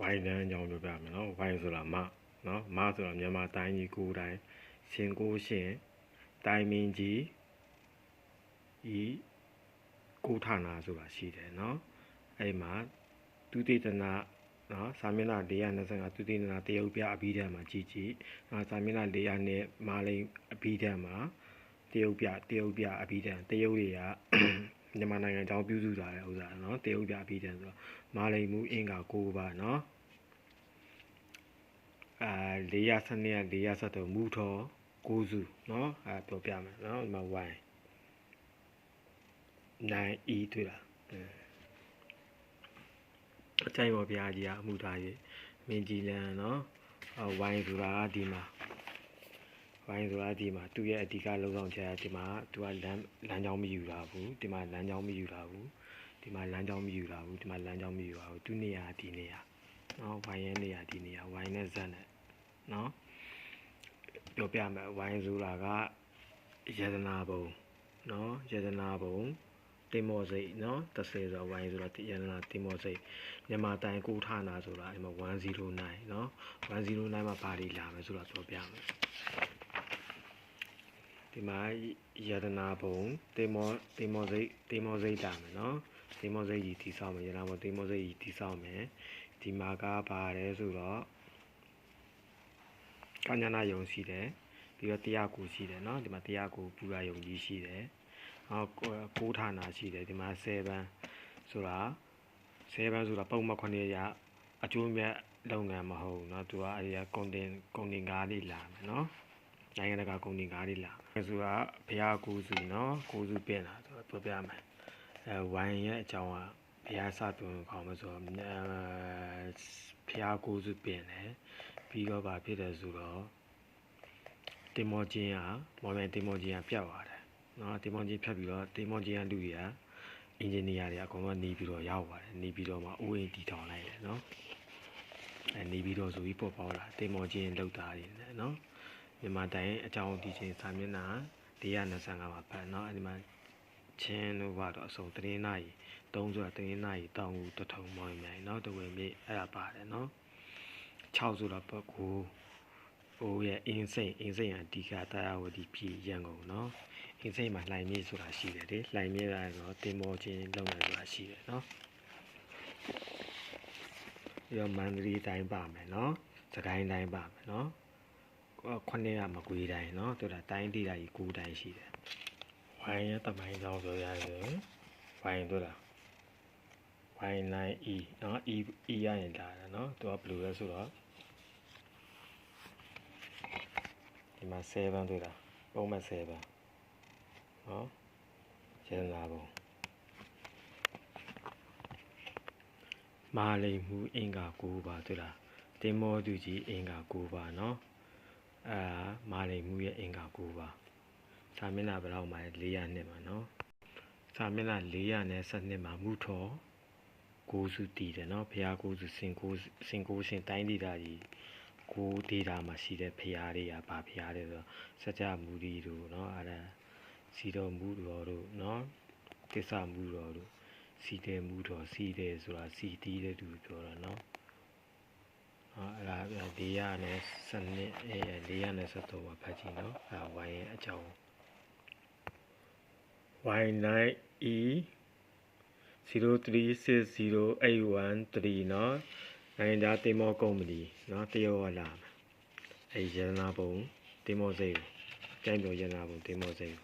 ဝိုင်းတန်းအကြောင်းပြောပြမယ်နော်ဝိုင်းဆိုတာမနော်မဆိုတာမြန်မာတိုင်းကြီးကိုယ်တိုင်းရှင်ကိုရှင်တိုင်းမင်းကြီးဤကိုဌာနာဆိုတာရှိတယ်နော်အဲ့မှာသူတေသနာနော်စာမျက်နှာ425သူတေသနာတရုတ်ပြအဘိဓမ္မာကြည့်ကြည့်နော်စာမျက်နှာ400နဲ့မာလိန်အဘိဓမ္မာတရုတ်ပြတရုတ်ပြအဘိဓမ္မာတရုတ်တွေက မြန်မာနိုင်ငံအကြောင်းပြုစုထားတဲ့ဥစ္စာနော်တရုတ်ပြအဘိဓမ္မာဆိုတော့မာလိန်မူအင်္ဂါ9ပါးနော် အာ400စနစ်က400ဆက်တော့မူထော်9စုเนาะအဲပြောပြမယ်เนาะဒီမှာ y 9e တွေ့လားအဲအချိုင်ပေါ်ပြားကြီးကအမှုထားရေးမင်းကြီးလန်เนาะအ y ဆိုတာကဒီမှာ ဘိုင်းဆိုတာဒီမှာသူ့ရဲ့အဓိကလုံဆောင်ချက်ကဒီမှာသူကလမ်းလမ်းကြောင်းမယူတာဘူးဒီမှာလမ်းကြောင်းမယူတာဘူးဒီမှာလမ်းကြောင်းမယူတာဘူးဒီမှာလမ်းကြောင်းမယူတာဘူးသူ့နေရာဒီနေရာနော်ဝိုင်းရဲ့နေရာဒီနေရာဝိုင်းနဲ့ဇက်နဲ့နော်ပြောပြမယ်ဝိုင်းဆိုတာကယတနာဘုံနော်ယတနာဘုံတင်မောစိတ်နော်တဆေဆိုဝိုင်းဆိုတာယတနာတင်မောစိတ်မြန်မာတိုင်ကိုထာနာဆိုတာအဲမှာ109နော်109မှာဘာတွေလာမလဲဆိုတာပြောပြမယ် ဒီမှာယတနာဘုံတင်မောတင်မောစိတ်တင်မောစိတ်တာမယ်နော်တင်မောစိတ်ကြီးတိဆောက်မယ်ယတနာဘုံတင်မောစိတ်ကြီးတိဆောက်မယ်ဒီမှာကပါတယ်ဆိုတော့ ကညာနာယုံရှိတယ်ပြီးတော့တရားကိုရှိတယ်เนาะဒီမှာတရားကိုပူရာယုံကြီးရှိတယ်နောက်ကိုးဌာနာရှိတယ်ဒီမှာ7ဘန်းဆိုတာ7ဘန်းဆိုတာပုံမှန်9ရအကျိုးမြတ်လုပ်ငန်းမဟုတ်เนาะသူကအဲဒီကကုန်တင်ကုန်တင်ကားလေးလာမယ်เนาะ နိုင်ငံတကာကုမ္ပဏီကားတွေလာဆိုတာဘုရားကိုစုနော်ကိုစုပြင်လာဆိုတော့ပြောပြမယ်အဲဝိုင်ရဲ့အကြောင်းကဘုရားစပြုခေါင်းမဆိုတော့ဘုရားကိုစုပြင်တယ်ပြီးတော့ဗာဖြစ်တယ်ဆိုတော့တင်မောချင်းကမော်မြန်တင်မောချင်းကပြတ်သွားတယ်နော်တင်မောချင်းဖြတ်ပြီးတော့တင်မောချင်းကလူကြီးကအင်ဂျင်နီယာတွေအကုန်လုံးနေပြီးတော့ရောက်ပါတယ်နေပြီးတော့မှအိုးအိမ်တည်ထောင်လိုက်တယ်နော်အဲနေပြီးတော့ဆိုပြီးပေါ်ပေါလာတင်မောချင်းလောက်တာနေတယ်နော် မြန်မာတိုင်းအကြောင်းဒီချင်းစာမျက်နှာ125မှာပတ်နော်အဲဒီမှာချင်းတို့ကတော့အစုံသတင်းနာရီ3ဆိုတာသတင်းနာရီတောင်းဦးတထုံမောင်းမြိုင်နော်တဝဲမြေအဲ့ဒါပါတယ်နော် 6ဆိုတော့ပတ်ကိုဟိုရဲ့အင်းစိန်အင်းစိန်အဓိကတရားဝတီပြည်ရန်ကုန်เนาะအင်းစိန်မှာလှိုင်မြေဆိုတာရှိတယ်လေလှိုင်မြေကတော့တင်မောချင်းလုံနေဆိုတာရှိတယ်เนาะပြီးတော့မန္တလေးတိုင်းပါမယ်เนาะစကိုင်းတိုင်းပါမယ်เนาะ ခုနှစ်ကမကွေးတိုင်းเนาะသူကတိုင်းဒေသကြီး9တိုင်းရှိတယ်ဝိုင်းရတမိုင်းကြောင်းဆိုရတယ်ဝိုင်းတို့လားဝိုင်းနိုင် E เนาะ E E ရရင်လာတယ်เนาะသူကဘယ်လိုလဲဆိုတော့ ဒီမှာ7တွေ့တာပုံမှန်7နော်ကျန်လာပုံမာလိမ်မှုအင်္ဂါ9ပါတွေ့လားတင်မောသူကြီးအင်္ဂါ9ပါနော် အဲမာလိမှုရဲ့အင်္ဂါ9ပါစာမျက်နှာဘယ်လောက်မှာ400နှစ်မှာနော်စာမျက်နှာ400နဲ့7မှာမုထောကိုစုတည်တယ်နော်ဘုရားကိုစုစင်ကိုစင်ကိုရှင်တိုင်းဒေသကြီးကိုဒေတာမှာရှိတဲ့ဘုရားတွေကဗာဘုရားတွေဆိုတော့စัจ java မူရီတို့နော်အဲဒါစီတော်မူတော်တို့နော်တစ္ဆာမူတော်တို့စီတယ်မူတော်စီတယ်ဆိုတာစီတီးတဲ့သူပြောတာနော် 400နဲ့စနစ်အဲ400နဲ့73ပါဖတ်ကြည့်နော်အဲ y ရဲ့အကြောင်း y9e 03608113နော်နိုင်ငံသားတင်မောကုမ္ပဏီနော်တရောလာအဲရတနာပုံတင်မောစိတ်ကျိုင်းတော်ရတနာပုံတင်မောစိတ်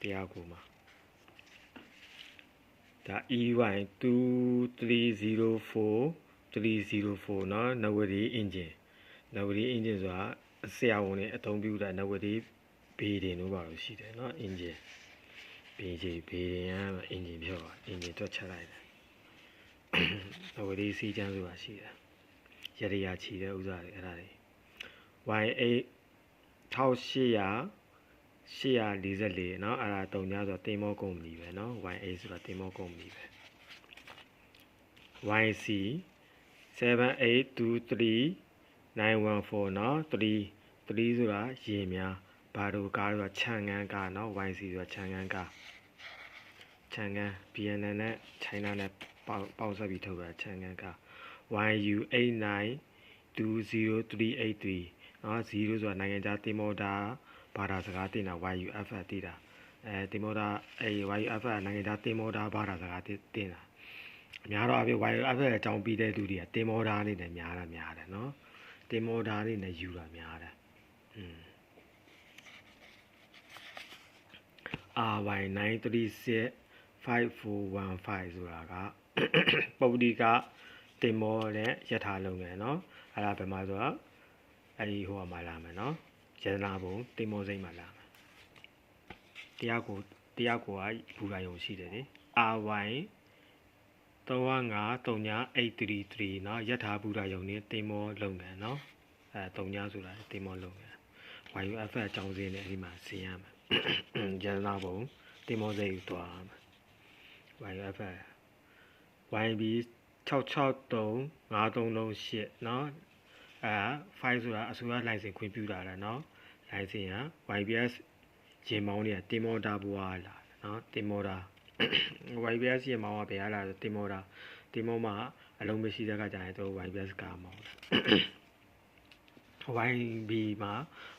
တရားကိုမှာဒါ EY2304 304เนาะနဝရီအင်ဂျင်နဝရီအင်ဂျင်ဆိုတာဆရာဝန်တွေအသုံးပြုတာနဝရီဘေးတင်တို့ပါလို့ရှိတယ်เนาะအင်ဂျင်ဘေးကြီးဘေးတင်ကအင်ဂျင်ပြောတာအင်ဂျင်တွက်ချက်လိုက်တယ် နဝရီစီချမ်းဆိုတာရှိတယ်ရရရာချီတဲ့ဥစ္စာတွေအဲ့ဒါတွေ Y8 1800 844เนาะအဲ့ဒါတုံညာဆိုတင်မောကုမ္ပဏီပဲเนาะ Y8 ဆိုတာတင်မောကုမ္ပဏီပဲ YC 7823 914เนาะ3 3ဆိုတာရေများဘာတို့ကားဆိုတာခြံငန်းကားเนาะ YC ဆိုတာခြံငန်းကားခြံငန်း BNN နဲ့ China နဲ့ပေါက်ပေါက်ဆက်ပြီးထုတ်တာခြံငန်းကား YU89200383เนาะ0ဆိုတာနိုင်ငံခြားတင်မောတာဘာသာစကားတင်တာ YUF တည်တာအဲတင်မောတာအဲ YUF နိုင်ငံခြားတင်မောတာဘာသာစကားတင်တာ အများတော့အပြည့် YUF အကြောင်းပြီးတဲ့သူတွေကတင်မောတာအနေနဲ့များတာများတယ်เนาะတင်မောတာအနေနဲ့ယူတာများတယ်อืม RY936 5415ဆိုတာက ပုတ်ဒီကတင်မောတဲ့ယထာလုပ်ငန်းเนาะအဲ့ဒါဘယ်မှာဆိုတော့အဲ့ဒီဟိုမှာလာမယ်เนาะရတနာဘုံတင်မောစိမ့်မှာလာမယ်တရားကိုတရားကိုကဘူရာယုံရှိတယ်လေ RY 3539833နော်ရထားဘူးရာယုံနဲ့တင်မောလုပ်ငန်းနော်အဲ၃ညဆိုတာတင်မောလုပ်ငန်း YUF အကြောင်းစင်းနဲ့အဲဒီမှာဇင်းရမှာရန်လာပုံတင်မောစိတ်ယူသွားမှာ YUF YB 663538နော်အဲ5ဆိုတာအစိုးရလိုင်စင်ခွင့်ပြုတာလားနော်လိုင်စင်က YBS ရေမောင်းတွေကတင်မောတာဘွားလားနော်တင်မောတာ YBS ဂျင်မောင်းကဘယ်ရလာလဲတင်မောတာတင်မောမှာအလုံးမရှိတဲ့ခါကျရင်သူ YBS ကားမောင်း YB မှာ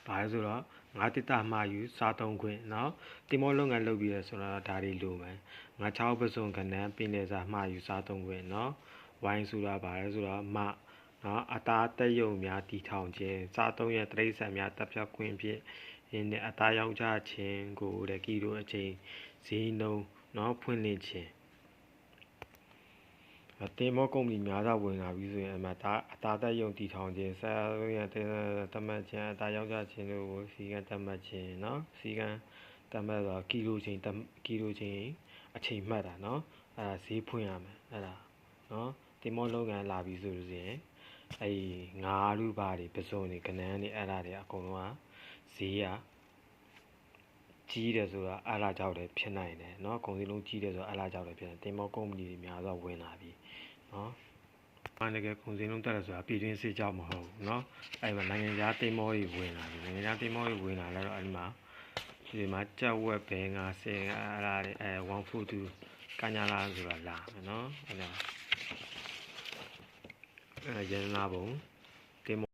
ဘာလဲဆိုတော့ငါတစ်တမှာယူစားသုံးခွင့်เนาะတင်မောလုပ်ငန်းလုပ်ပြီးရဆိုတော့ဒါတွေလိုမယ်ငါ6ပစုံကဏ္ဍပင်လေစာမှာယူစားသုံးခွင့်เนาะ Y ဆိုတာဘာလဲဆိုတော့မနော်အသားတက်ယုံများတီထောင်ခြင်းစားသုံးရတရိษံများတပ်ဖြတ်ခွင့်ဖြင့်ရင်းနဲ့အသားရောင်းချခြင်းကိုတဲ့ကီလိုအချိန်ဈေးနှုန်း နော်ဖွင့်လှစ်ခြင်းအတင်မောကုမ္ပဏီများစွာဝင်လာပြီးဆိုရင်အမှဒါအသားတက်ယုံတီထောင်ခြင်းစားသုံးရတမတ်ခြင်းအသားရောင်းချခြင်းတို့ကိုစီကံတမတ်ခြင်းနော်စီကံတမတ်ဆိုကီလိုချိန်ကီလိုချိန်အချိန်မှတ်တာနော်အဲဒါဈေးဖွင့်ရမယ်အဲ့ဒါနော်တင်မောလုပ်ငန်းလာပြီဆိုလို့ရှိရင်အဲ့ငါးလူပါတွေပစုံတွေကနန်းတွေအဲ့ဒါတွေအကုန်လုံးကဈေးက ကြီးတယ်ဆိုတာအဲ့ဒါကြောင့်လည်းဖြစ်နိုင်တယ်เนาะကုန်စည်လုံးကြီးတယ်ဆိုတာအဲ့ဒါကြောင့်လည်းဖြစ်တယ်တင်မောကုမ္ပဏီတွေများစွာဝင်လာပြီเนาะအားတကယ်ကုန်စည်လုံးတက်တယ်ဆိုတာပြည်တွင်းစစ်ကြောင့်မဟုတ်ဘူးเนาะအဲ့မှာနိုင်ငံခြားတင်မောတွေဝင်လာပြီနိုင်ငံခြားတင်မောတွေဝင်လာแล้วတော့အဲ့ဒီမှာဒီမှာကြက်ဝက်ဘဲငါဆင်အဲ့ဒါတွေအဲ1 food ကညာလာဆိုတာလာမယ်เนาะအဲ့ဒါအဲရတနာဘုံ